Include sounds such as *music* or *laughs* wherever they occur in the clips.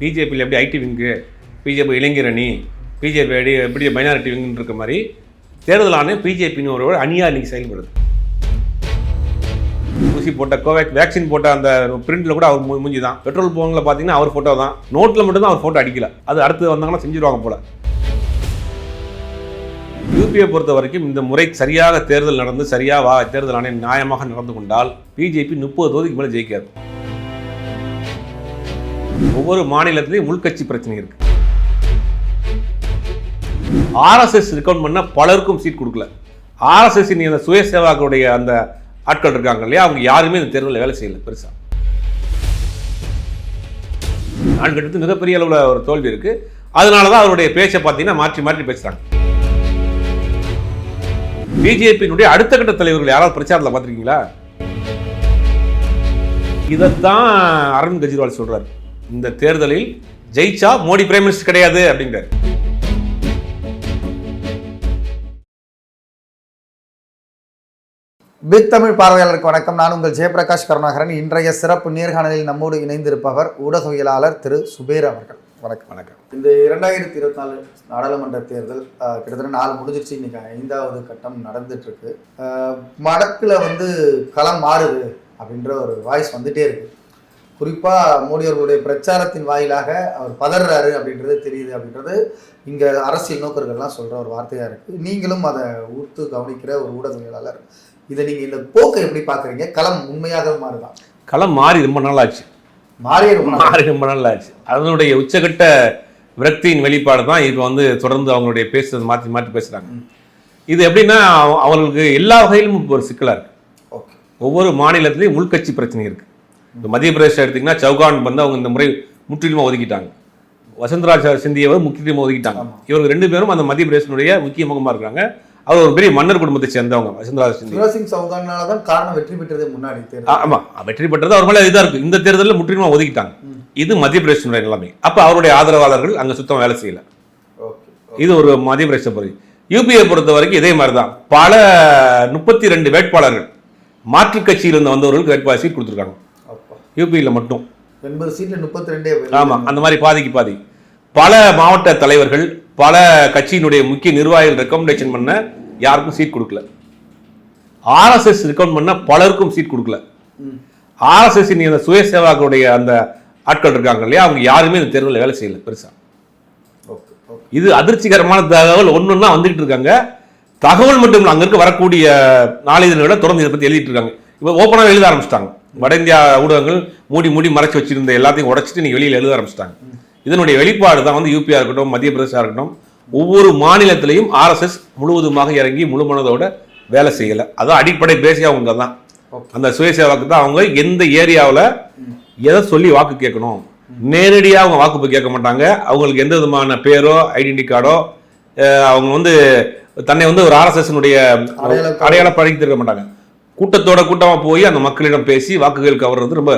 பிஜேபியில் எப்படி IT wing BJP இளைஞர் அணி பிஜேபி அடி எப்படி மைனாரிட்டி விங்குன்னு இருக்க மாதிரி தேர்தல் ஆணையம் பிஜேபின்னு ஒரு அணியாக இன்றைக்கி செயல்படுது. ஊசி போட்ட கோவேக் வேக்சின் போட்ட அந்த பிரிண்டில் கூட அவர் மூஞ்சி தான் பெட்ரோல் போங்கில் பார்த்தீங்கன்னா அவர் ஃபோட்டோ தான். நோட்டில் மட்டும்தான் அவர் ஃபோட்டோ அடிக்கல. அது அடுத்து வந்தாங்கன்னா செஞ்சிருவாங்க போல. யூபியை பொறுத்த வரைக்கும் இந்த முறை சரியாக தேர்தல் நடந்து சரியாக வா தேர்தல் ஆணையம் நியாயமாக நடந்து கொண்டால் பிஜேபி முப்பது தொகுதிக்கு மேலே ஜெயிக்காது. ஒவ்வொரு மாநிலத்திலையும் உள்கட்சி பிரச்சனை இருக்கு. ஆர்எஸ்எஸ் ரிகவுண்ட் பண்ண பலருக்கும் சீட் கொடுக்கல. ஆர்எஸ்எஸ் அந்த சுயசேவாக்களுடைய அந்த ஆட்கள் இருக்காங்க இல்லையா? அவங்க யாருமே இந்த தேர்தலில் வேலை செய்யல பெருசா. நான்கு கட்டத்து மிகப்பெரிய அளவில் ஒரு தோல்வி இருக்கு. அதனால தான் அவருடைய பேச்சை பார்த்தீங்கன்னா மாற்றி மாற்றி பேசுறாங்க. பிஜேபியினுடைய அடுத்த கட்ட தலைவர்கள் யாராவது பிரச்சாரத்தில் பார்த்துருக்கீங்களா? இதைத்தான் அரவிந்த் கெஜ்ரிவால் சொல்றாரு. இந்த தேர்தலில் ஜெயிச்சா மோடி பிரைம் மினிஸ்டர் கிடையாது அப்படிங்கிறார் பிக் தமிழ் பார்வையாளருக்கு வணக்கம். நான் உங்கள் ஜெயபிரகாஷ் கருணாகரன். இன்றைய சிறப்பு நேர்காணலில் நம்மோடு இணைந்திருப்பவர் ஊடகவியலாளர் திரு சுபேர் அவர்கள். வணக்கம். வணக்கம். இந்த இரண்டாயிரத்தி இருபத்தி நாலு நாடாளுமன்ற தேர்தல் கிட்டத்தட்ட நாலு முடிஞ்சிருச்சு. இன்னைக்கு ஐந்தாவது கட்டம் நடந்துட்டு இருக்கு வடக்குல வந்து களம் மாறுது அப்படின்ற ஒரு வாய்ஸ் வந்துட்டே இருக்கு. குறிப்பா மோடி அவர்களுடைய பிரச்சாரத்தின் வாயிலாக அவர் பதறாரு அப்படின்றது தெரியுது அப்படின்றது இங்க அரசியல் நோக்கர்கள்லாம் சொல்ற ஒரு வார்த்தையா இருக்கு. நீங்களும் அதை ஊர்த்து கவனிக்கிற ஒரு ஊடகவியலாளர். இதை நீங்க இந்த போக்கை எப்படி பாக்குறீங்க களம் உண்மையாக மாறுதான் களம் மாறி ரொம்ப நாள் ஆச்சு நாள். மாறி ரொம்ப நாள் ஆச்சு அதனுடைய உச்சகட்ட விரக்தியின் வெளிப்பாடு தான் இப்போ வந்து தொடர்ந்து அவங்களுடைய பேசுறது மாற்றி மாற்றி பேசுறாங்க. இது எப்படின்னா அவ- அவங்களுக்கு எல்லா வகையிலும் இப்போ ஒரு சிக்கலா இருக்கு. ஓகே. ஒவ்வொரு மாநிலத்திலையும் உள்கட்சி பிரச்சனை இருக்கு. இந்த மத்திய பிரதேசம் எடுத்தீங்கன்னா சௌகான் வந்து அவங்க இந்த முறை முற்றிலுமா ஒதுக்கிட்டாங்க. வசந்தராஜ் சிந்தியவை முற்றிலுமா ஒதுக்கிட்டாங்க. இவங்க ரெண்டு பேரும் அந்த மத்திய பிரதேசனுடைய முக்கிய முகமா இருக்காங்க அவர் ஒரு பெரிய மன்னர் குடும்பத்தை சேர்ந்தவங்க வசந்தராஜ் சிந்தியா சிங் சௌகானால தான் காரணம் வெற்றி பெற்றதே முன்னாடி தேர்தல். ஆ- ஆமா. வெற்றி பெற்றது அவர் மேல இதா இருக்கு. இந்த தேர்தலில் முற்றிலுமா ஒதுக்கிட்டாங்க. இது மத்திய பிரதேசனுடைய நிலைமை. அப்ப அவருடைய ஆதரவாளர்கள் அங்க சுத்தம் வேலை செய்யல. இது ஒரு மத்திய பிரதேச பகுதி. யூபியை பொறுத்த வரைக்கும் இதே மாதிரி தான் பல முப்பத்தி ரெண்டு வேட்பாளர்கள் மாற்றுக் கட்சியில் இருந்து வந்தவர்களுக்கு வேட்பாளர் சீட் கொடுத்துருக்காங்க. யூபியில் மட்டும். எண்பது சீட்ல முப்பத்தி ரெண்டே ஆமா அந்த மாதிரி பாதிக்கு பாதி. பல மாவட்ட தலைவர்கள் பல கட்சியினுடைய முக்கிய நிர்வாகிகள் ரெக்கமெண்டேஷன் பண்ண யாருக்கும் சீட் கொடுக்கல. ஆர்எஸ்எஸ் ரெக்கமெண்ட் பண்ண பலருக்கும் சீட் கொடுக்கல. ஆர்எஸ்எஸ் அந்த சுயசேவாக்களுடைய அந்த ஆட்கள் இருக்காங்க இல்லையா அவங்க யாருமே இந்த தேர்தலில் வேலை செய்யல பெருசா. Okay okay. இது அதிர்ச்சிகரமான தகவல் ஒன்னொன்னா வந்துகிட்டு இருக்காங்க. தகவல் மட்டும் இல்லை அங்க இருக்க வரக்கூடிய நாளிதழ்களை தொடர்ந்து இதை பத்தி எழுதிட்டு இருக்காங்க. இப்போ ஓப்பனாக எழுத ஆரம்பிச்சிட்டாங்க. வட இந்தியா ஊடகங்கள் மூடி மூடி மறைச்சு வச்சிருந்த எல்லாத்தையும் உடைச்சிட்டு நீங்க வெளியில எழுத ஆரம்பிச்சிட்டாங்க. இதனுடைய வெளிப்பாடு தான் வந்து யூபியா இருக்கட்டும் மத்திய பிரதேசா இருக்கட்டும் ஒவ்வொரு மாநிலத்திலையும் ஆர்எஸ்எஸ் முழுவதுமாக இறங்கி முழு மனதோட வேலை செய்யல. அதான் அடிப்படை பேசியா அவங்க தான். அந்த சுயசேவாக்கு தான் அவங்க எந்த ஏரியாவில் எதை சொல்லி வாக்கு கேட்கணும். நேரடியாக அவங்க வாக்கு போய் கேட்க மாட்டாங்க. அவங்களுக்கு எந்த விதமான பேரோ ஐடென்டி கார்டோ அவங்க வந்து தன்னை வந்து ஒரு ஆர்எஸ்எஸ்னுடைய அடையாள- அடையாளப்படுத்தி இருக்க மாட்டாங்க. கூட்டத்தோட கூட்டமா போய் அந்த மக்களிடம் பேசி வாக்குகள் கவர்றது ரொம்ப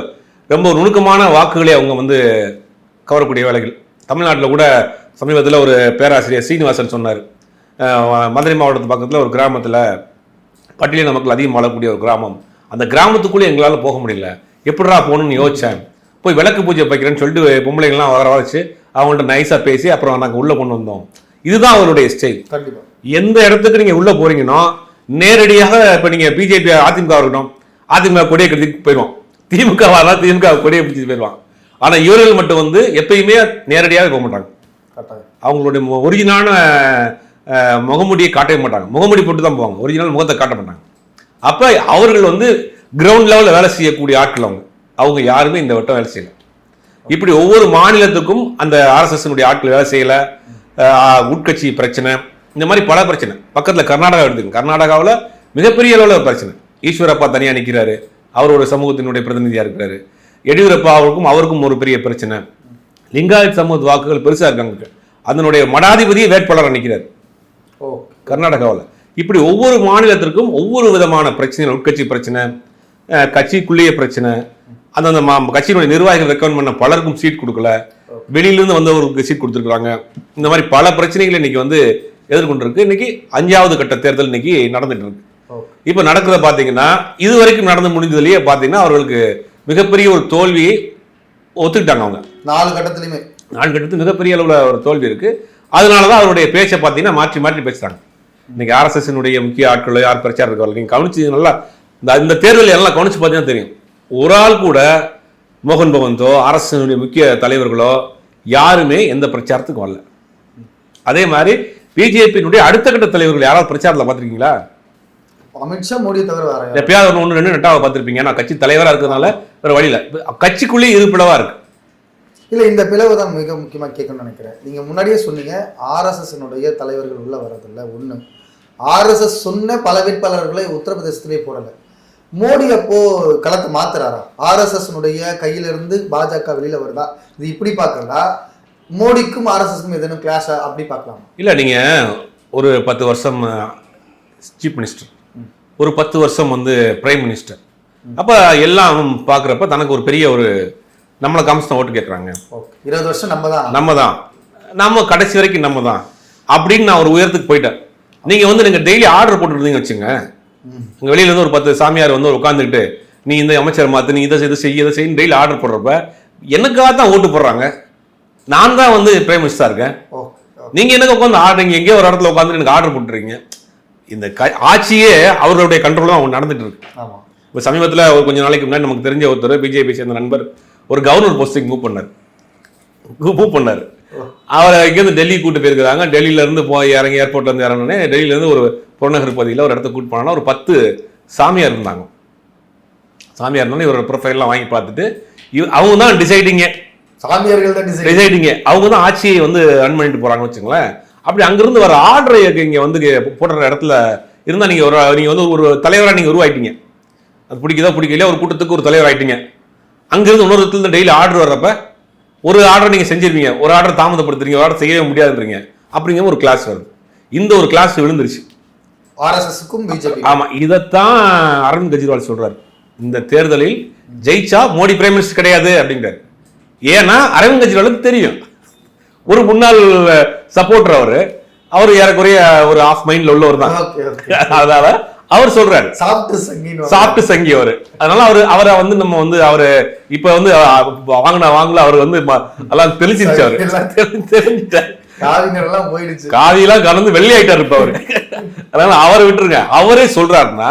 ரொம்ப ஒரு நுணுக்கமான வாக்குகளை அவங்க வந்து கவரக்கூடிய வேலைகள். தமிழ்நாட்டில் கூட சமீபத்தில் ஒரு பேராசிரியர் சீனிவாசன் சொன்னார். மதுரை மாவட்டத்து பக்கத்தில் ஒரு கிராமத்தில் பட்டியலின மக்கள் அதிகம் வாழக்கூடிய ஒரு கிராமம். அந்த கிராமத்துக்குள்ளே எங்களால் போக முடியல. எப்படிடா போகணும்னு யோசிச்சேன். போய் விளக்கு பூஜை வைக்கிறேன்னு சொல்லிட்டு பொம்பளைங்கள்லாம் வர வச்சு அவங்கள்ட்ட நைஸாக பேசி அப்புறம் நாங்கள் உள்ளே கொண்டு வந்தோம். இதுதான் அவருடைய ஸ்டைல் எந்த இடத்துக்கு நீங்க உள்ள போறீங்கன்னா நேரடியாக இப்ப நீங்க பிஜேபி அதிமுக இருக்கட்டும் அதிமுக கொடியை கட்டிட்டு போயிடுவான். திமுக வரலாம் திமுக கொடியை பிடிச்சிட்டு போயிடுவான். ஆனா இவர்கள் மட்டும் வந்து எப்பயுமே நேரடியாக போக மாட்டாங்க. அவங்களுடைய ஒரிஜினான முகமுடியை காட்டவே மாட்டாங்க. முகமுடி போட்டு தான் போவாங்க. ஒரிஜினல் முகத்தை காட்ட மாட்டாங்க. அப்ப அவர்கள் வந்து கிரவுண்ட் லெவலில் வேலை செய்யக்கூடிய ஆட்கள் அவங்க. அவங்க யாருமே இந்த வட்டம் வேலை செய்யல. இப்படி ஒவ்வொரு மாநிலத்துக்கும் அந்த ஆர்எஸ்எஸ்னுடைய ஆட்கள் வேலை செய்யல. உட்கட்சி பிரச்சனை. இந்த மாதிரி பல பிரச்சனை. பக்கத்துல கர்நாடகா எடுத்துங்க கர்நாடகாவில் மிகப்பெரிய அளவில் பிரச்சனை. ஈஸ்வரப்பா தனியா நிற்கிறாரு அவர் ஒரு சமூகத்தினுடைய பிரதிநிதியா இருக்கிறாரு. எடியூரப்பா அவருக்கும் அவருக்கும் ஒரு பெரிய பிரச்சனை. லிங்காயத் சமூக வாக்குகள் பெருசா இருக்காங்க அதனுடைய மடாதிபதியே வேட்பாளராக நிற்கிறார் ஓ. கர்நாடகாவில். இப்படி ஒவ்வொரு மாநிலத்திற்கும் ஒவ்வொரு விதமான பிரச்சனை உட்கட்சி பிரச்சனை கட்சிக்குள்ளேயே பிரச்சனை. அந்தந்த மா கட்சியினுடைய நிர்வாகிகள் ரெக்கமெண்ட் பண்ண பலருக்கும் சீட் கொடுக்கல. வெளியிலிருந்து வந்தவர்களுக்கு சீட் கொடுத்துருக்காங்க இந்த மாதிரி பல பிரச்சனைகள் இன்னைக்கு வந்து எதிர்கொண்டிருக்கு. இன்னைக்கு அஞ்சாவது கட்ட தேர்தல் இன்னைக்கு நடந்துட்டு இருக்கு. இப்போ நடக்கிறத பார்த்தீங்கன்னா இது வரைக்கும் நடந்து முடிஞ்சதுலயே பார்த்தீங்கன்னா அவர்களுக்கு மிகப்பெரிய ஒரு தோல்வியை ஒத்துக்கிட்டாங்க அவங்க. நாலு கட்டத்துலையுமே. நான்கு எடுத்து மிகப்பெரிய அளவில் ஒரு தோல்வி இருக்கு. அதனால தான் அவருடைய பேச்சை பார்த்தீங்கன்னா மாற்றி மாற்றி பேசுறாங்க. இன்னைக்கு ஆர்எஸ்எஸ்னுடைய முக்கிய ஆட்கள் யார் பிரச்சாரம் இருக்காங்க நீங்கள் கவனிச்சு நல்லா இந்த இந்த தேர்தல் எல்லாம் கவனிச்சு பார்த்தீங்கன்னா தெரியும். ஒரு ஆள் கூட மோகன் பகவந்தோ அரசனுடைய முக்கிய தலைவர்களோ யாருமே எந்த பிரச்சாரத்துக்கும் வரல. அதே மாதிரி பிஜேபியினுடைய அடுத்த கட்ட தலைவர்கள் யாராவது பிரச்சாரத்தில் பார்த்துருக்கீங்களா? அமித்ஷா மோடியை தவிர வேற எப்பயாவது ஒன்று ஒன்று ரெண்டு ரெண்டாவது பார்த்துருப்பீங்க. நான் கட்சி தலைவராக இருக்கிறதுனால வேறு வழியில் கட்சிக்குள்ளேயே இருப்பிளவா இருக்கு. இல்ல இந்த பிளவு தான் மிக முக்கியமா கேட்கணும்னு நினைக்கிறேன். நீங்க முன்னாடியே சொன்னீங்க ஆர்எஸ்எஸ்னுடைய தலைவர்கள் உள்ள வரதில்ல ஒண்ணு. ஆர்எஸ்எஸ் சொன்ன பல வேட்பாளர்களை உத்தரப்பிரதேசத்திலே போடல. மோடி அப்போ களத்தை மாத்துறாரா? ஆர்எஸ்எஸ்னுடைய கையில இருந்து பாஜக வெளியில வருதா? இது இப்படி பார்க்கறதா? மோடிக்கும் ஆர்எஸ்எஸ்க்கும் எதனும் கிளாஷா அப்படி பார்க்கலாமா? இல்லை நீங்கள் ஒரு பத்து வருஷம் சீஃப் மினிஸ்டர் ஒரு பத்து வருஷம் வந்து பிரைம் மினிஸ்டர் அப்போ எல்லாம் பார்க்குறப்ப தனக்கு ஒரு பெரிய ஒரு நம்மளை காமிச்சு ஓட்டு கேட்குறாங்க இருபது வருஷம் நம்ம தான் நம்ம தான் நம்ம கடைசி வரைக்கும் நம்ம தான் அப்படின்னு நான் ஒரு உயரத்துக்கு போயிட்டேன். நீங்கள் வந்து நீங்கள் டெய்லி ஆர்டர் போட்டுருந்தீங்க வச்சுங்க. ம். இங்கே வெளியில இருந்து ஒரு பத்து சாமியார் வந்து உட்காந்துக்கிட்டு நீ இந்த அமைச்சர் மாற்று நீ இதை இதை செய்ய இதை செய்ய டெய்லி ஆர்டர் போடுறப்ப எனக்காக தான் ஓட்டு போடுறாங்க. நான் தான் வந்து பிரைம் மினிஸ்டராக இருக்கேன். ஓகே நீங்க எனக்கு உட்காந்து ஆடுறீங்க? எங்கேயோ ஒரு இடத்துல உட்காந்து எனக்கு ஆர்டர் போட்டுறீங்க இந்த க- ஆட்சியே அவர்களுடைய கண்ட்ரோல் தான் அவங்க நடந்துட்டு இருக்கு. இப்போ சமீபத்தில் ஒரு கொஞ்ச நாளைக்கு முன்னாடி நமக்கு தெரிஞ்ச ஒருத்தர் பிஜேபி சேர்ந்த நண்பர் ஒரு கவர்னர் போஸ்டிங் மூவ் பண்ணார். மூவ் பண்ணார். அவரை இங்கேருந்து டெல்லி கூட்டு போயிருக்கிறாங்க. டெல்லியில இருந்து போய் இறங்கி ஏர்போர்ட்ல இருந்து இறங்கினே டெல்லியில இருந்து ஒரு புறநகர் பகுதியில் ஒரு இடத்த கூட்டு போனா ஒரு பத்து சாமியார் இருந்தாங்க. சாமியார் இருந்தாலும் இவரோட ப்ரொஃபைல்லாம் வாங்கி பார்த்துட்டு இவ- அவங்க தான் டிசைடிங்கே சாமியார்கள் தான் டிசைடிங்க அவங்க தான் ஆட்சியை வந்து ரன் பண்ணிட்டு போறாங்கன்னு வச்சுங்களேன் அப்படி அங்கிருந்து வர ஆர்டரை இங்க வந்து போடுற இடத்துல இருந்தா நீங்க ஒரு நீங்க வந்து ஒரு தலைவரா நீங்க உருவாயிட்டீங்க. அது பிடிக்குதா பிடிக்கலையா ஒரு கூட்டத்துக்கு ஒரு தலைவர் ஆயிட்டீங்க. அங்கிருந்து இன்னொரு இடத்துல டெய்லி ஆர்டர் வர்றப்ப ஒரு ஆர்டர் நீங்க செஞ்சிருவீங்க. ஒரு ஆர்டர் தாமதப்படுத்துறீங்க ஒரு ஆர்டர் செய்யவே முடியாதுன்றீங்க. அப்படிங்கிற ஒரு கிளாஸ் வருது. இந்த ஒரு கிளாஸ் விழுந்துருச்சு. ஆர்எஸ்எஸ்க்கும் பிஜேபி ஆமா இதைத்தான் அரவிந்த் கெஜ்ரிவால் சொல்றாரு. இந்த தேர்தலில் ஜெயிச்சா மோடி பிரைம் மினிஸ்டர் கிடையாது அப்படிங்கிறாரு ஏன்னா அரவிந்த் கெஜ்ரிவாலுக்கு தெரியும். ஒரு முன்னாள் சப்போர்ட்டர் அவரு. அவர் ஏறக்குறைய ஒரு ஆஃப் மைண்ட்ல உள்ளவர் தான். அதனால அவர் சொல்றாரு. சாப்பிட்டு சங்கின்னு சாப்பிட்டு சங்கி அவரு. அதனால அவரு அவரை வந்து நம்ம வந்து அவரு இப்ப வந்து வாங்கின வாங்கல அவர் வந்து எல்லாம் தெளிச்சிருச்சு அவரு தெரிஞ்சுட்டாரு போயிடுச்சு. காவியெல்லாம் கலந்து வெள்ளை ஆயிட்டாரு இப்ப அவரு. அதனால அவரை விட்டுருங்க. அவரே சொல்றாருன்னா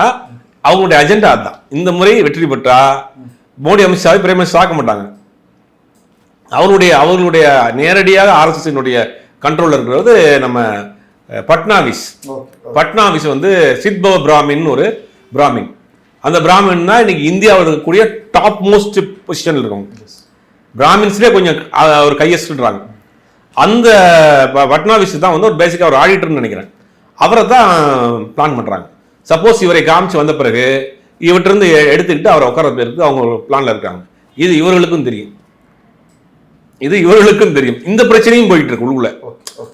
அவங்களுடைய அஜெண்டா அதுதான் இந்த முறை வெற்றி பெற்றா மோடி அமித்ஷாவை பிரைம் மினிஸ்டர் ஆக்க மாட்டாங்க. அவருடைய அவர்களுடைய நேரடியாக ஆர்எஸ்எஸ்னுடைய கண்ட்ரோல் இருக்கிறது நம்ம பட்னாவிஸ். பட்னாவிஸ் வந்து சித்பவ பிராமின் ஒரு பிராமின். அந்த பிராமின்னா இன்னைக்கு இந்தியாவில் இருக்கக்கூடிய டாப் மோஸ்ட் பொசிஷனில் இருக்கவங்க. பிராமின்ஸ்லேயே கொஞ்சம் ஒரு கையெழுத்துறாங்க அந்த பட்னாவிஸ் தான் வந்து ஒரு பேசிக்காக ஒரு ஆடிட்டர்னு நினைக்கிறேன். அவரை தான் பிளான் பண்ணுறாங்க சப்போஸ் இவரை காமிச்சு வந்த பிறகு இவற்றிருந்து எடுத்துக்கிட்டு அவரை உட்கார பேருக்கு அவங்க பிளான்ல இருக்காங்க. இது இவர்களுக்கும் தெரியும். இது இவர்களுக்கும் தெரியும். இந்த பிரச்சனையும் போயிட்டு இருக்கு உள்ள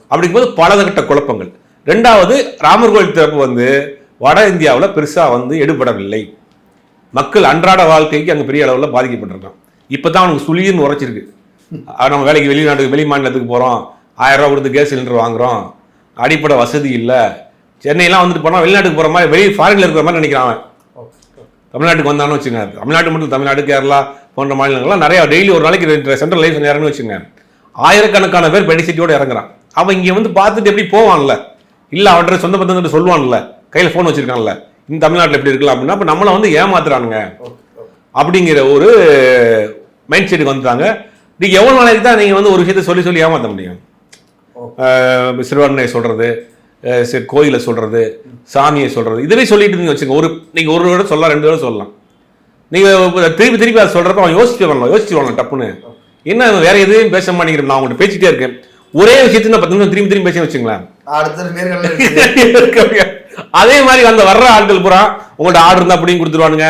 அப்படிங்கும்போது பலதகட்ட குழப்பங்கள். ரெண்டாவது ராமர் கோயில் திறப்பு வந்து வட இந்தியாவில் பெருசாக வந்து எடுபடவில்லை. மக்கள் அன்றாட வாழ்க்கைக்கு அங்கே பெரிய அளவில் பாதிக்கப்பட்டிருக்கான் இப்போ தான் அவனுக்கு சுழின்னு உரைச்சிருக்கு. நம்ம வேலைக்கு வெளிநாட்டுக்கு வெளி மாநிலத்துக்கு போகிறோம் ஆயிரம் ரூபா கொடுத்து கேஸ் சிலிண்டர் வாங்குகிறோம் அடிப்படை வசதி இல்லை. சென்னையெல்லாம் வந்துட்டு போனால் வெளிநாட்டுக்கு போகிற மாதிரி வெளியே ஃபாரினில் இருக்கிற மாதிரி நினைக்கிறான் அவன். தமிழ்நாட்டுக்கு வந்தான்னு வச்சுங்க. தமிழ்நாட்டு மட்டும் தமிழ்நாடு கேரளா போன்ற மாநிலங்கள்லாம் நிறைய டெய்லி ஒரு நாளைக்கு சென்ட்ரல் லைஃப் இறங்குன்னு வச்சுங்க. ஆயிரக்கணக்கான பேர் பெடிசிட்டியோட இறங்குறான். அவன் இங்கே வந்து பார்த்துட்டு எப்படி போவான்ல? இல்லை அவன்கிட்ட சொந்த பந்தங்கிட்ட சொல்லுவான்ல? கையில் ஃபோன் வச்சிருக்கான்ல? இந்த தமிழ்நாட்டில் எப்படி இருக்கலாம் அப்படின்னா அப்போ நம்மளை வந்து ஏமாத்துறானுங்க. அப்படிங்கிற ஒரு மைண்ட் செட்டுக்கு வந்துட்டாங்க. நீங்கள் எவ்வளோ நாளைக்கு தான் நீங்கள் வந்து ஒரு விஷயத்தை சொல்லி சொல்லி ஏமாற்ற முடியும்? சிறுவர்ணனை சொல்கிறது கோயிலை சொல்கிறது சாமியை சொல்கிறது இதுவே சொல்லிட்டு இருந்தீங்க வச்சுங்க ஒரு நீங்கள் ஒரு தடவை சொல்லலாம் ரெண்டு தடவை சொல்லலாம். நீங்கள் திருப்பி திருப்பி அதை சொல்கிறப்ப அவன் யோசிச்சு வரலாம் யோசிச்சு வரலாம் டப்புன்னு. என்ன வேற எதுவும் பேச மாட்டேங்கிறேன் நான் உங்கள்கிட்ட பேசிட்டே இருக்கேன். ஒரே விஷயத்தை நான் பத்து நிமிஷம் திரும்பி திரும்பி பேச வச்சுங்களேன். *laughs* அதே மாதிரி அந்த வர்ற ஆட்கள் பூரா உங்கள்ட்ட ஆர்டர் இருந்தா பிடிங்கி கொடுத்துருவானுங்க.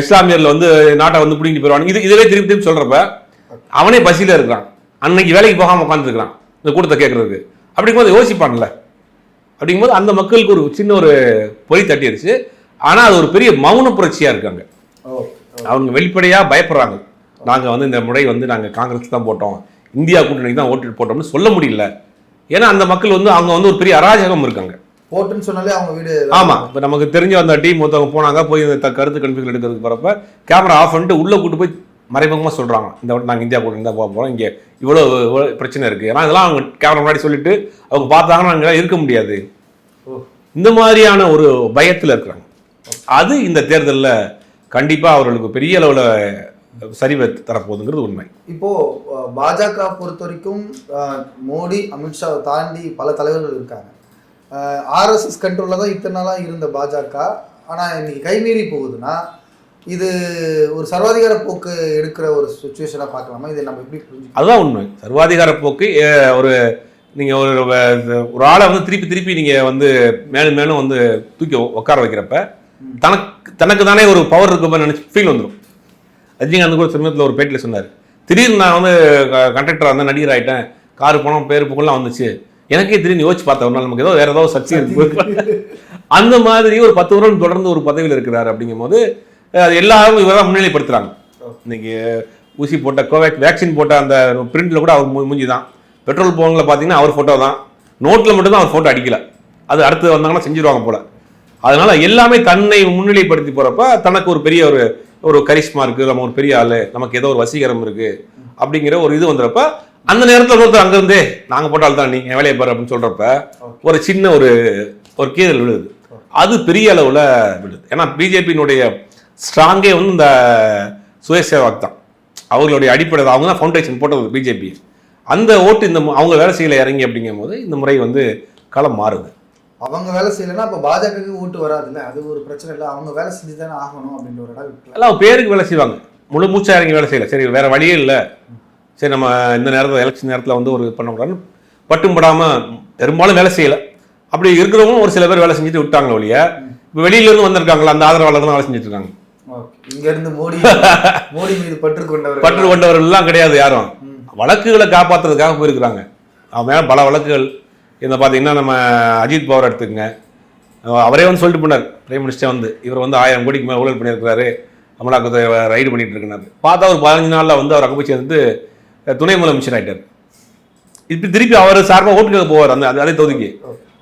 இஸ்லாமியர்ல வந்து நாட்டை வந்து பிடிங்கிட்டு போயிடுவானுங்க. இது இதுவே திருப்பி திருப்பி சொல்றப்ப அவனே பசியில இருக்கிறான். அன்னைக்கு வேலைக்கு போகாம உட்காந்துருக்கான் இந்த கூட்டத்தை கேட்கறதுக்கு. அப்படிங்கும்போது யோசிப்பான்ல. அப்படிங்கும்போது அந்த மக்களுக்கு ஒரு சின்ன ஒரு பொறி தட்டிடுச்சு ஆனா அது ஒரு பெரிய மௌன புரட்சியா இருக்காங்க அவங்க வெளிப்படையா பயப்படுறாங்க. நாங்க வந்து இந்த முறை வந்து நாங்க காங்கிரஸ் தான் போட்டோம். இந்தியா கூட்டணிக்கு தான் ஓட்டு போட்டோம்னு சொல்ல முடியல. ஏன்னா அந்த மக்கள் வந்து அவங்க வந்து ஒரு பெரிய அராஜகம் இருக்காங்க போட்டுன்னு சொன்னாலே அவங்க வீடு ஆமா. இப்போ நமக்கு தெரிஞ்ச அந்த டீம் ஒருத்தவங்க போனாங்க போய் இந்த கருத்து கணிப்புகள் எடுக்கிறதுக்கு போறப்ப கேமரா ஆஃப் பண்ணிட்டு உள்ள கூட்டு போய் மறைமுகமாக சொல்கிறாங்க இந்த வட்டம் நாங்கள் இந்தியா கூட இருந்தால் போக போகிறோம் இங்கே இவ்வளோ இவ்வளோ பிரச்சனை இருக்குது ஏன்னா இதெல்லாம் அவங்க கேமரா முன்னாடி சொல்லிட்டு அவங்க பார்த்தாங்கன்னா நாங்கள் இருக்க முடியாது. இந்த மாதிரியான ஒரு பயத்தில் இருக்கிறாங்க. அது இந்த தேர்தலில் கண்டிப்பாக அவர்களுக்கு பெரிய அளவில் சரிவை தரப்போகுதுங்கிறது உண்மை. இப்போ பாஜக பொறுத்த வரைக்கும் மோடி அமித்ஷாவை தாண்டி பல தலைவர்கள் இருக்காங்க. ஆர்எஸ்எஸ் கண்ட்ரோலில் தான் இத்தனை நாளாக இருந்த பாஜக. ஆனால் இன்னைக்கு கைமீறி போகுதுன்னா இது ஒரு சர்வாதிகார போக்கு எடுக்கிற ஒரு சுச்சுவேஷனாக பார்க்கலாமா? இதை நம்ம எப்படி புரிஞ்சுக்கலாம் அதுதான் உண்மை. சர்வாதிகார போக்கு ஒரு நீங்கள் ஒரு ஒரு ஆளை வந்து திருப்பி திருப்பி நீங்கள் வந்து மேலும் மேலும் வந்து தூக்கி உட்கார வைக்கிறப்ப தனக்கு தனக்கு தானே ஒரு பவர் இருக்க நினச்சி ஃபீல் வந்துடும் ரஜினிகாந்த் கூட சமீபத்தில் ஒரு பேட்டியில் சொன்னார். திடீர்னு நான் வந்து கண்டக்டராக இருந்தேன் நடிகர் ஆகிட்டேன் காரு பணம் பேர் புகழ்லாம் வந்துச்சு. எனக்கே திடீர்னு யோசிச்சு பார்த்தேன் ஒரு நாள். நமக்கு ஏதோ வேற ஏதோ சக்தி. இருக்கு. அந்த மாதிரி ஒரு பத்து வருடம் தொடர்ந்து ஒரு பதவியில் இருக்கிறார் அப்படிங்கும்போது அது எல்லாரும் இவரை தான் முன்னிலைப்படுத்துறாங்க. இன்னைக்கு ஊசி போட்ட கோவேக் வேக்சின் போட்ட அந்த பிரிண்டில் கூட அவர் மூஞ்சி தான் பெட்ரோல் போனில் பார்த்தீங்கன்னா அவர் ஃபோட்டோ தான். நோட்டில் மட்டும்தான் அவர் ஃபோட்டோ அடிக்கல. அது அடுத்து வந்தாங்கன்னா செஞ்சிருவாங்க போல. அதனால எல்லாமே தன்னை முன்னிலைப்படுத்தி போகிறப்ப தனக்கு ஒரு பெரிய ஒரு ஒரு கரிஷ்மா இருக்குது நம்ம ஒரு பெரிய ஆள் நமக்கு ஏதோ ஒரு வசீகரம் இருக்குது அப்படிங்கிற ஒரு இது வந்துறப்ப அந்த நேரத்தில் ஒருத்தர் அங்கேருந்தே நாங்கள் போட்டால் தான் நீ என் வேலையை பாரு அப்படின்னு சொல்கிறப்ப ஒரு சின்ன ஒரு ஒரு கீழல் விழுது. அது பெரிய அளவில் விழுது. ஏன்னா பிஜேபியினுடைய ஸ்ட்ராங்கே வந்து இந்த சுயசேவாக் தான். அவங்களுடைய அடிப்படை. அவங்க தான் ஃபவுண்டேஷன் போட்டது பிஜேபி அந்த ஓட்டு இந்த அவங்க வேலை செய்யல இறங்கி அப்படிங்கும்போது இந்த முறை வந்து களம் மாறுது. அவங்க வேலை செய்யலைன்னா அப்போ பாஜகவுக்கு ஓட்டு வராதுல்ல? அது ஒரு பிரச்சனை இல்லை. அவங்க வேலை செஞ்சு தானே ஆகணும் அப்படின்ற ஒரு இடம் இருக்குல்ல எல்லாம் பேருக்கு வேலை செய்வாங்க. முழு மூச்சா இறங்கி வேலை செய்யல. சரி வேற வழியே இல்லை. சரி நம்ம இந்த நேரத்தில் எலெக்ஷன் நேரத்தில் வந்து ஒரு பண்ணக்கூடாதுன்னு பட்டும் படாம பெரும்பாலும் வேலை செய்யல. அப்படி இருக்கிறவங்க ஒரு சில பேர் வேலை செஞ்சுட்டு விட்டாங்க ஒழிய இப்போ வெளியில இருந்து வந்திருக்காங்களா அந்த ஆதரவாளர் தான் வேலை செஞ்சுட்டு இருக்காங்க. இங்க இருந்து மோடி *laughs* மோடி மீது பற்று கொண்டவர் பற்று கொண்டவர்கள் எல்லாம் கிடையாது யாரும். வழக்குகளை காப்பாத்துறதுக்காக போயிருக்கிறாங்க. அவன் மேல பல வழக்குகள். இந்த பார்த்தீங்கன்னா நம்ம அஜித் பவர் எடுத்துக்கங்க. அவரே வந்து சொல்லிட்டு போனார். பிரைம் மினிஸ்டர் வந்து. இவர் வந்து ஆயிரம் கோடிக்கு மேலே ஊழல் பண்ணியிருக்கிறாரு. அமலாக்கத்தை ரைடு பண்ணிட்டு இருக்கிறாரு பார்த்தா ஒரு பதினஞ்சு நாளில் வந்து அவர் சேர்ந்து அஹ் துணை முதலமைச்சர் ஆயிட்டார். இப்படி திருப்பி அவர் சார்பாக ஓட்டு கேட்க போவார் அந்த அதே தொகுதிக்கு.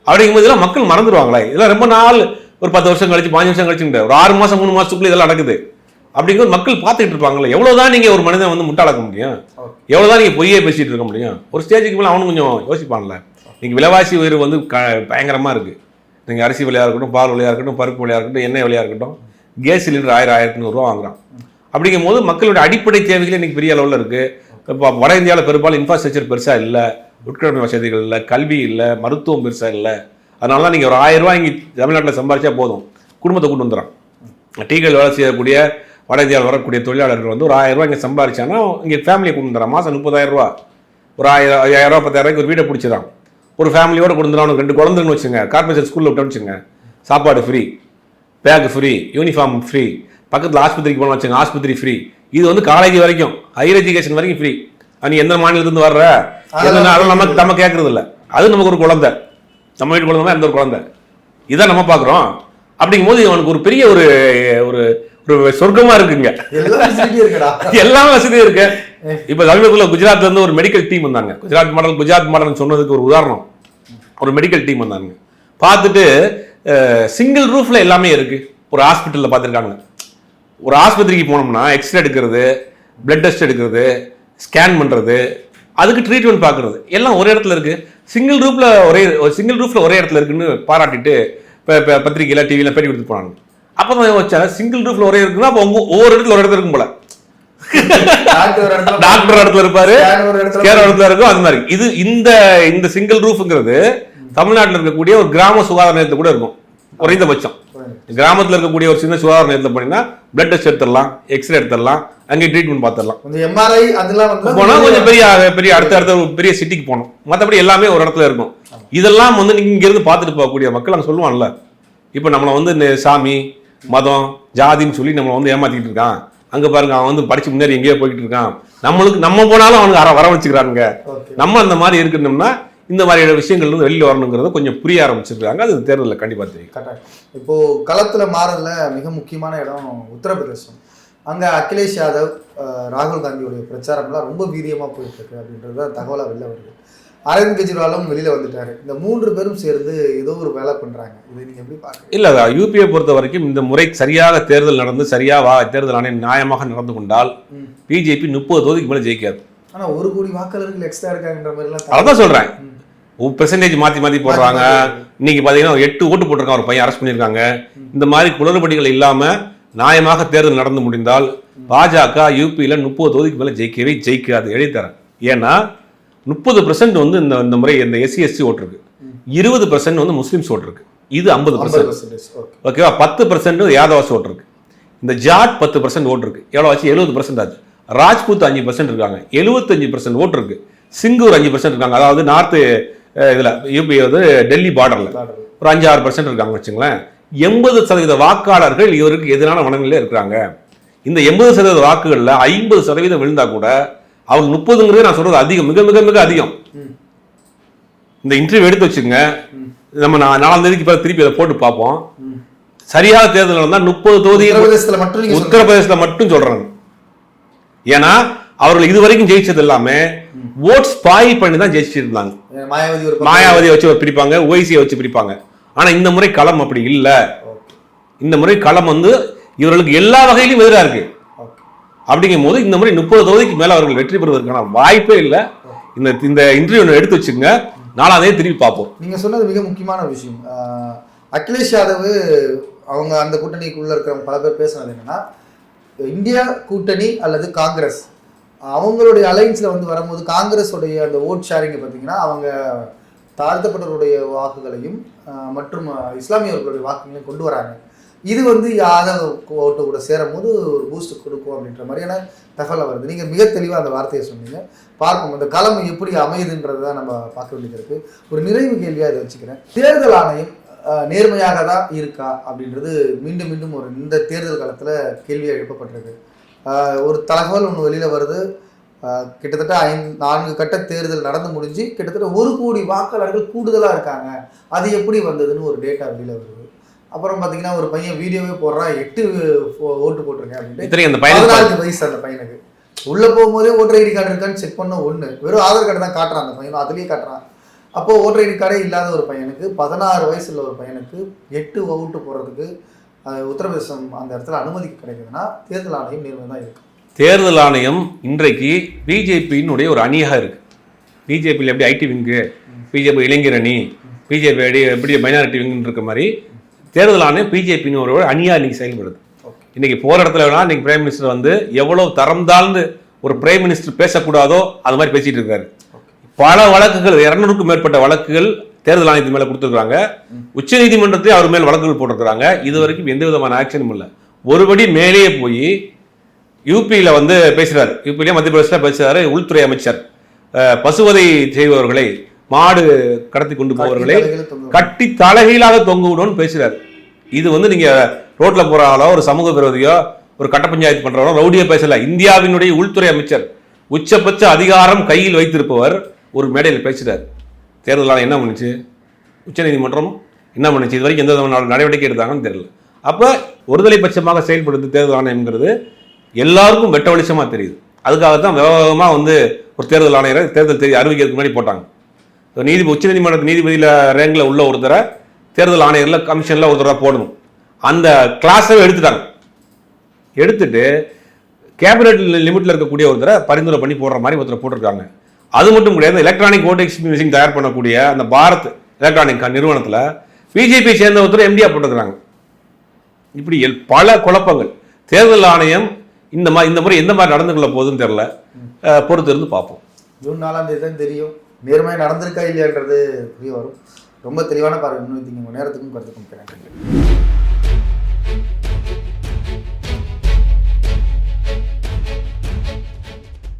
அப்படிங்கும்போது இதெல்லாம் மக்கள் மறந்துடுவாங்களே. இதெல்லாம் ரொம்ப நாள் ஒரு பத்து வருஷம் கழிச்சு பாஞ்சு வருஷம் கழிச்சுங்க ஒரு ஆறு மாசம் மூணு மாசத்துக்குள்ள இதெல்லாம் நடக்குது. அப்படிங்கும்போது மக்கள் பார்த்துட்டு இருப்பாங்களே எவ்வளவுதான் நீங்க ஒரு மனிதன் வந்து முட்டாளக்க முடியும்? எவ்வளவுதான் நீங்க பொய்யே பேசிட்டு இருக்க முடியும்? ஒரு ஸ்டேஜுக்கு மேலே அவனும் கொஞ்சம் யோசிப்பான்ல. நீங்க விலைவாசி உயர்வு வந்து க- பயங்கரமா இருக்கு. நீங்க அரிசி விலையா இருக்கட்டும் பால் விலையா இருக்கட்டும் பருப்பு விலையா இருக்கட்டும் எண்ணெய் விலையா இருக்கட்டும் கேஸ் சிலிண்டர் ஆயிரம் ஆயிரத்தி நூறுரூவா வாங்குறான். அப்படிங்கும் போது மக்களுடைய அடிப்படை தேவைகள் இன்றைக்கி பெரிய அளவில் இருக்குது இப்போ வட இந்தியாவில் பெரும்பாலும் இன்ஃப்ராஸ்ட்ரக்சர் பெருசாக இல்லை. உட்கடமை வசதிகள் இல்லை கல்வி இல்லை மருத்துவம் பெருசாக இல்லை. அதனால தான் நீங்கள் ஒரு ஆயிரம் ரூபாய் இங்கே தமிழ்நாட்டில் சம்பாரிச்சா போதும். குடும்பத்தை கொண்டு வந்துடுறான். டீக்கள் வேலை செய்யக்கூடிய வட இந்தியாவில் வரக்கூடிய தொழிலாளர்கள் வந்து ஒரு ஆயிரம் ரூபாய் இங்கே சம்பாரிச்சானா இங்கே ஃபேமிலியை கொண்டு வந்துடுறான். மாதம் முப்பதாயிரம் ரூபா ஒரு ஆயிரம் ஐயாயிரம் ரூபா பத்தாயிரம் ரூபாய்க்கு ஒரு வீடை பிடிச்சிடான் ஒரு ஃபேமிலியோடு கொண்டு ரெண்டு குழந்தைன்னு வச்சுங்க. கார்பரேஷன் ஸ்கூலில் விட்டோம்னு வச்சுங்க. சாப்பாடு free bag free uniform free பக்கத்தில் ஆஸ்பத்திரிக்கு போகணும் வச்சுங்க ஆஸ்பத்திரி ஃப்ரீ இது வந்து காலேஜ் வரைக்கும் ஹையர் எஜுகேஷன் வரைக்கும் ஃப்ரீ நீ எந்த மாநிலத்துலேருந்து வர்ற? அதெல்லாம் நம்ம நம்ம கேட்கறது இல்லை அது நமக்கு ஒரு குழந்தை. நம்ம வீட்டு குழந்தை அந்த ஒரு குழந்தை. இதான் நம்ம பார்க்குறோம். அப்படிங்கும்போது அவனுக்கு ஒரு பெரிய ஒரு ஒரு ஒரு சொர்க்கமா இருக்குங்க. எல்லா வசதியும் இருக்கு. இப்ப சமீபத்தில் குஜராத்ல இருந்து ஒரு மெடிக்கல் டீம் வந்தாங்க. குஜராத் மாடல் குஜராத் மாடல் சொன்னதுக்கு ஒரு உதாரணம். ஒரு மெடிக்கல் டீம் வந்தாங்க. பார்த்துட்டு சிங்கிள் ரூஃப்ல எல்லாமே இருக்கு. ஒரு ஹாஸ்பிட்டல்ல பார்த்துருக்காங்க ஒரு ஆஸ்பத்திரிக்கு போனோம்னா எக்ஸ்ரே எடுக்கிறது பிளட் டெஸ்ட் எடுக்கிறது ஸ்கேன் பண்றது அதுக்கு ட்ரீட்மெண்ட் பார்க்கறது. எல்லாம் ஒரே இடத்துல இருக்கு. சிங்கிள் ரூப்ல ஒரே சிங்கிள் ரூஃப்ல ஒரே இடத்துல இருக்குன்னு பாராட்டிட்டு இப்போ பத்திரிக்கையில் டிவியில் பேட்டி கொடுத்து போனாங்க. அப்போ தான் வச்சா சிங்கிள் ரூஃப்ல ஒரே இருக்குன்னா அப்போ உங்க ஒவ்வொரு இடத்துல ஒரு இடத்துல இருக்கும் போல. டாக்டர் இடத்துல இருப்பாரு. கேர் இடத்துல இருக்கும். அது மாதிரி. இது இந்த இந்த சிங்கிள் ரூஃப்ங்கிறது தமிழ்நாட்டில் இருக்கக்கூடிய ஒரு கிராம சுகாதார நிலையத்தில் கூட இருக்கும். குறைந்தபட்சம். கிராமத்தில் இருக்கக்கூடிய ஒரு சின்ன சுகாதார நிலையத்தில் போனீங்கன்னா பிளட் டெஸ்ட் எடுத்துடலாம் எக்ஸ்ரே எடுத்துடலாம் அங்கே ட்ரீட்மெண்ட் பார்த்துடலாம். கொஞ்சம் எம்ஆர்ஐ அதெல்லாம் வந்து போனா கொஞ்சம் பெரிய பெரிய அடுத்த அடுத்த பெரிய சிட்டிக்கு போகணும். மற்றபடி எல்லாமே ஒரு இடத்துல இருக்கும். இதெல்லாம் வந்து நீங்க இங்க இருந்து பார்த்துட்டு போகக்கூடிய மக்கள் அங்கே சொல்லுவான்ல இப்போ நம்மளை வந்து சாமி மதம் ஜாதின்னு சொல்லி நம்மளை வந்து ஏமாத்திட்டு இருக்கான். அங்க பாருங்க அவன் வந்து படிச்சு முன்னேறி எங்கேயோ போய்கிட்டு இருக்கான். நம்மளுக்கு நம்ம போனாலும் அவனுக்கு அற- வர வச்சுக்கிறானுங்க. Okay. நம்ம அந்த மாதிரி இருக்கணும்னா இந்த மாதிரியான விஷயங்கள் இருந்து வெளியில வரணுங்கிறத கொஞ்சம் புரிய ஆரம்பிச்சிருக்காங்க. அது தேர்தலில் கண்டிப்பா தெரியும். கரெக்ட். இப்போ களத்துல மாறதுல மிக முக்கியமான இடம் உத்தரப்பிரதேசம். அங்க அகிலேஷ் யாதவ் ராகுல் காந்தியுடைய பிரச்சாரம்லாம் ரொம்ப வீரியமா போயிட்டு இருக்கு அப்படின்றது தான் தகவலா வெளில வருது. அரவிந்த் கெஜ்ரிவாலும் வெளியில வந்துட்டாரு. இந்த மூன்று பேரும் சேர்ந்து ஏதோ ஒரு வேலை பண்றாங்க. இதை நீங்க எப்படி பாக்குறீங்க இல்ல யூபியை பொறுத்த வரைக்கும் இந்த முறை சரியாக தேர்தல் நடந்து சரியா வா தேர்தல் ஆணையம் நியாயமாக நடந்து கொண்டால். பிஜேபி முப்பது தொகுதிக்கு மேல ஜெயிக்காது. ஆனா ஒரு கோடி வாக்காளர்கள் எக்ஸ்ட்ரா இருக்காங்கன்ற மாதிரி எல்லாம் அதான் சொல்றேன். பெர்சன்டேஜ் மாத்தி மாத்தி போடுறாங்க. இன்னைக்கு பாத்தீங்கன்னா எட்டு ஓட்டு போட்டிருக்கான் ஒரு பையன் அரெஸ்ட் பண்ணியிருக்காங்க. இந்த மாதிரி குளறுபடிகள் இல்லாம நியாயமாக தேர்தல் நடந்து முடிந்தால் பாஜக யூபியில முப்பது தொகுதிக்கு மேல ஜெயிக்கவே ஜெயிக்காது எழுதித்தரேன். ஏன்னா முப்பது பெர்சன்ட் வந்து இந்த இந்த முறை இந்த எஸ்சி எஸ்சி ஓட்டு இருக்கு. இருபது பெர்சன்ட் வந்து முஸ்லிம்ஸ் ஓட்டு இருக்கு. இது ஐம்பது பெர்சன்ட் ஓகேவா? பத்து பர்சன்ட் யாதவாஸ் ஓட்டு இருக்கு. இந்த ஜாட் பத்து பர்சன்ட் ஓட்டு இருக்கு. எவ்வளோ ஆச்சு? எழுபது பர்சன்ட் ஆச்சு. ராஜ்பூத் அஞ்சு பர்சன்ட் இருக்காங்க. எழுபத்தஞ்சு பர்சன்ட் ஓட்டு இருக்கு. சிங்கூர் அஞ்சு பர்சன்ட் இருக்காங்க. அதாவது நார்த்து இதில் யூபி வந்து டெல்லி பார்டரில் ஒரு அஞ்சு ஆறு பர்சன்ட் இருக்காங்க வச்சுங்களேன் எண்பது சதவீத வாக்காளர்கள் இவருக்கு எதிரான மனநிலையில் இருக்கிறாங்க இந்த எண்பது சதவீத வாக்குகளில் ஐம்பது சதவீதம் விழுந்தா கூட அவங்க முப்பதுங்கிறது நான் சொல்றது அதிகம் மிக மிக மிக அதிகம். இந்த இன்டர்வியூ எடுத்து வச்சுங்க. நம்ம நா- நாலாம் தேதிக்கு பிறகு திருப்பி அதை போட்டு பார்ப்போம். சரியாக தேர்தல் நடந்தால் முப்பது தொகுதியில் உத்தரப்பிரதேசத்துல மட்டும் சொல்றீங்க. உத்தரப்பிரதேசத்துல மட்டும் சொல்றாங்க ஏன்னா அவர்கள் இதுவரைக்கும் ஜெயிச்சது எல்லாமே ஓட் ஸ்பாயில் பண்ணி தான் ஜெயிச்சிட்டு இருந்தாங்க மாயாவதி ஒரு. மாயாவதியை வச்சு பிரிப்பாங்க ஓய்சியை வச்சு பிரிப்பாங்க ஆனா இந்த முறை களம் அப்படி இல்ல. இந்த முறை களம் வந்து இவர்களுக்கு எல்லா வகையிலும் எதிராக இருக்கு. அப்படிங்கும் போது இந்த முறை முப்பது தொகுதிக்கு மேல அவர்கள் வெற்றி பெறுவதற்கான வாய்ப்பே இல்லை. இந்த இந்த இன்டர்வியூ எடுத்து வச்சுங்க நாலாந்தே திருப்பி பார்ப்போம். நீங்க சொன்னது மிக முக்கியமான விஷயம். அகிலேஷ் யாதவ் அவங்க அந்த கூட்டணிக்குள்ள இருக்கிற பல பேர் பேசுனது என்னன்னா இந்தியா கூட்டணி அல்லது காங்கிரஸ் அவங்களுடைய அலைன்ஸில் வந்து வரும்போது காங்கிரஸுடைய அந்த ஓட் ஷேரிங்கை பார்த்தீங்கன்னா அவங்க தாழ்த்தப்பட்டவருடைய வாக்குகளையும் மற்றும் இஸ்லாமியர்களுடைய வாக்குகளையும் கொண்டு வராங்க. இது வந்து யாதவ் ஓட்டு கூட சேரும் போது ஒரு பூஸ்ட் கொடுக்கும் அப்படின்ற மாதிரியான தகவலை வருது. நீங்கள் மிக தெளிவாக அந்த வார்த்தையை சொன்னீங்க. பார்ப்போம் அந்த களம் எப்படி அமையுதுன்றதை தான் நம்ம பார்க்க வேண்டியது இருக்குது ஒரு நிறைவு கேள்வியாக இதை வச்சுக்கிறேன். தேர்தல் ஆணையம் நேர்மையாக தான் இருக்கா அப்படின்றது மீண்டும் மீண்டும் ஒரு இந்த தேர்தல் காலத்தில் கேள்வியாக எழுப்பப்பட்டிருக்கு. ஒரு தகவல் ஒன்று வெளியில வருது. கிட்டத்தட்ட ஐந்து நான்கு கட்ட தேர்தல் நடந்து முடிஞ்சு கிட்டத்தட்ட ஒரு கோடி வாக்காளர்கள் கூடுதலா இருக்காங்க. அது எப்படி வந்ததுன்னு ஒரு டேட்டா வெளியில வருது. அப்புறம் பாத்தீங்கன்னா ஒரு பையன் வீடியோவே போடுறான் எட்டு ஓட்டு போட்டிருக்கேன் அப்படின்ட்டு. பதினாலு வயசு அந்த பையனுக்கு. உள்ள போகும்போதே ஓட்டர் ஐடி கார்டு இருக்கான்னு செக் பண்ண ஒண்ணு. வெறும் ஆதார் கார்டு தான் காட்டுறான் அந்த பையனும் அதுலயே காட்டுறான். அப்போ ஓட்டர் ஐடி கார்டே இல்லாத ஒரு பையனுக்கு பதினாறு வயசுல ஒரு பையனுக்கு எட்டு ஓட்டு போடுறதுக்கு உத்தரப்பிரதேசம் அந்த இடத்துல அனுமதி கிடைக்குதுன்னா தேர்தல் ஆணையம் நேர்மை தான் இருக்கு. தேர்தல் ஆணையம் இன்றைக்கு பிஜேபியினுடைய ஒரு அணியாக இருக்கு. பிஜேபியில் எப்படி ஐடி விங்கு பிஜேபி இளைஞர் அணி பிஜேபி எப்படி மைனாரிட்டி விங்குன்னு இருக்க மாதிரி தேர்தல் ஆணையம் பிஜேபின்னு ஒரு அணியாக இன்னைக்கு செயல்படுது. இன்னைக்கு போற இடத்துல வேணா இன்னைக்கு பிரைம் மினிஸ்டர் வந்து எவ்வளவு தரம் தாழ்ந்து ஒரு பிரைம் மினிஸ்டர் பேசக்கூடாதோ அது மாதிரி பேசிட்டு இருக்காரு. பல வழக்குகள் இருநூறுக்கும் மேற்பட்ட வழக்குகள் தேர்தல் ஆணையத்தின் மேல கொடுத்துருக்காங்க உச்ச நீதிமன்றத்தையும் அவர் மேல் வழக்குகள் போட்டிருக்காங்க இது வரைக்கும் எந்த விதமான ஆக்ஷனும் இல்லை. ஒருபடி மேலேயே போய் யூபியில் வந்து பேசுறாரு. யூபியிலே மத்திய பிரதேசத்தில் பேசுறாரு உள்துறை அமைச்சர். பசுவதை செய்பவர்களை மாடு கடத்தி கொண்டு தொங்க கட்டி தலைகீழாக தொங்க விடணும்னு பேசுறாரு. இது வந்து நீங்க ரோட்ல போற ஆளோ ஒரு சமூக விரோதியோ ஒரு கட்ட பஞ்சாயத்து பண்றவரோ ரவுடியோ பேசல. இந்தியாவினுடைய உள்துறை அமைச்சர் உச்சபட்ச அதிகாரம் கையில் வைத்திருப்பவர் ஒரு மேடையில் பேசுறாரு. தேர்தல் ஆணையம் என்ன பண்ணுச்சு? உச்சநீதிமன்றம் என்ன பண்ணுச்சு? இது வரைக்கும் எந்த விதமான நடவடிக்கை எடுத்தாங்கன்னு தெரியல. அப்போ ஒருதலை பட்சமாக செயல்படுது தேர்தல் ஆணையம்ங்கிறது எல்லாருக்கும் வெட்ட வெளிச்சமாக தெரியுது. அதுக்காக தான் விவகாரமாக வந்து ஒரு தேர்தல் ஆணையரை தேர்தல் தெரிய அறிவிக்கிறதுக்கு முன்னாடி போட்டாங்க. நீதி உச்சநீதிமன்ற நீதிபதியில் ரேங்கில் உள்ள ஒருத்தரை தேர்தல் ஆணையரில் கமிஷனில் ஒருத்தராக போடணும். அந்த கிளாஸை எடுத்துட்டாங்க. எடுத்துட்டு கேபினெட் லிமிட்டில் இருக்கக்கூடிய ஒருத்தரை பரிந்துரை பண்ணி போடுற மாதிரி ஒருத்தரை போட்டிருக்காங்க. அது மட்டும் கிடையாது எலக்ட்ரானிக் ஓட்டிங் மிஷின் தயார் பண்ணக்கூடிய அந்த பாரத் எலக்ட்ரானிக் நிறுவனத்தில் பிஜேபி சேர்ந்த ஒருத்தர் எம்டியா போட்டுக்கிறாங்க இப்படி எல்- பல குழப்பங்கள். தேர்தல் ஆணையம் இந்த மாதிரி இந்த முறை எந்த மாதிரி நடந்து கொள்ள போகுதுன்னு தெரில பொறுத்து இருந்து பார்ப்போம். ஜூன் நாலாம் தேதி தான் தெரியும். நேர்மையாக நடந்திருக்கா இல்லையான்றது புரிய வரும். ரொம்ப தெளிவான பார்வை முன்வைத்தீங்க. நேரத்துக்கும் கருத்துக்கும்